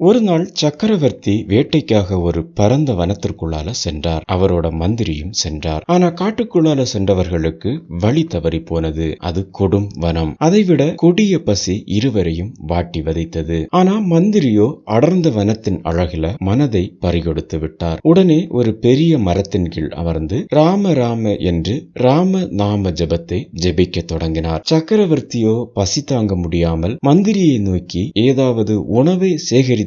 ஒரு நாள் சக்கரவர்த்தி வேட்டைக்காக ஒரு பரந்த வனத்திற்குள்ளால சென்றார். அவரோட மந்திரியும் சென்றார். ஆனா காட்டுக்குள்ளால சென்றவர்களுக்கு வழி தவறி போனது. அது கொடும் வனம். அதைவிட கொடிய பசி இருவரையும் வாட்டி வதைத்தது. ஆனா மந்திரியோ அடர்ந்த வனத்தின் அழகில மனதை பறிகொடுத்து விட்டார். உடனே ஒரு பெரிய மரத்தின் கீழ் அமர்ந்து ராம ராம என்று ராம நாம ஜபத்தை ஜெபிக்க தொடங்கினார். சக்கரவர்த்தியோ பசி தாங்க முடியாமல் மந்திரியை நோக்கி ஏதாவது உணவை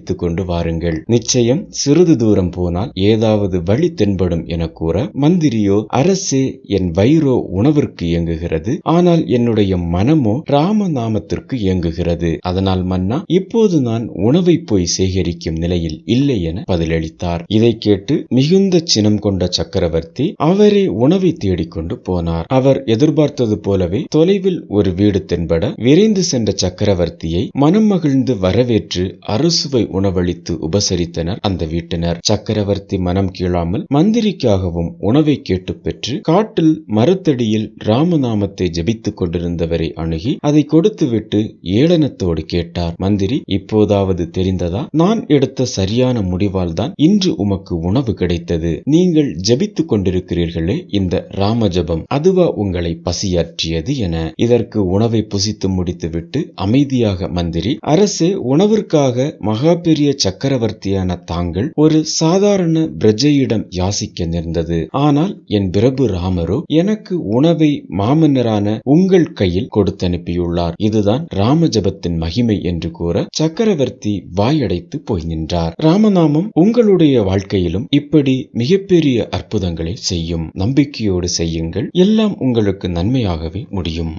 சேகரித்துக் கொண்டு வாருங்கள். நிச்சயம் சிறிது தூரம் போனால் ஏதாவது வழி தென்படும் என கூற மந்திரியோ அரசே என் வயிறோ உணவிற்கு இயங்குகிறது. ஆனால் என்னுடைய மனமோ ராம நாமத்திற்கு இயங்குகிறது. அதனால் மன்னா இப்போது நான் உணவை போய் சேகரிக்கும் நிலையில் இல்லை என பதிலளித்தார். இதை கேட்டு மிகுந்த சினம் கொண்ட சக்கரவர்த்தி அவரே உணவை தேடிக்கொண்டு போனார். அவர் எதிர்பார்த்தது போலவே தொலைவில் ஒரு வீடு தென்பட விரைந்து சென்ற சக்கரவர்த்தியை மனம் மகிழ்ந்து வரவேற்று அறுசுவை உணவளித்து உபசரித்தனர். அந்த வீட்டினர் சக்கரவர்த்தி மனம் கீழாமல் மந்திரிக்காகவும் உணவை கேட்டு பெற்று காட்டில் மரத்தடியில் ராமநாமத்தை ஜபித்துக் கொண்டிருந்தவரை அணுகி அதை கொடுத்துவிட்டு ஏளனத்தோடு கேட்டார். மந்திரி இப்போதாவது தெரிந்ததா? நான் எடுத்த சரியான முடிவால் தான் இன்று உமக்கு உணவு கிடைத்தது. நீங்கள் ஜபித்துக் கொண்டிருக்கிறீர்களே இந்த ராம ஜபம் அதுவா உங்களை பசியாற்றியது என. இதற்கு உணவை புசித்து முடித்துவிட்டு அமைதியாக மந்திரி அரசே உணவிற்காக மகா பெரிய சக்கரவர்த்தியான தாங்கள் ஒரு சாதாரண பிரஜையிடம் யாசிக்க நேர்ந்தது. ஆனால் என் பிரபு ராமரோ எனக்கு உணவை மாமன்னரான உங்கள் கையில் கொடுத்து அனுப்பியுள்ளார் இதுதான் ராமஜபத்தின் மகிமை என்று கூற சக்கரவர்த்தி வாயடைத்து போய் நின்றார். ராமநாமம் உங்களுடைய வாழ்க்கையிலும் இப்படி மிகப்பெரிய அற்புதங்களை செய்யும். நம்பிக்கையோடு செய்யுங்கள். எல்லாம் உங்களுக்கு நன்மையாகவே முடியும்.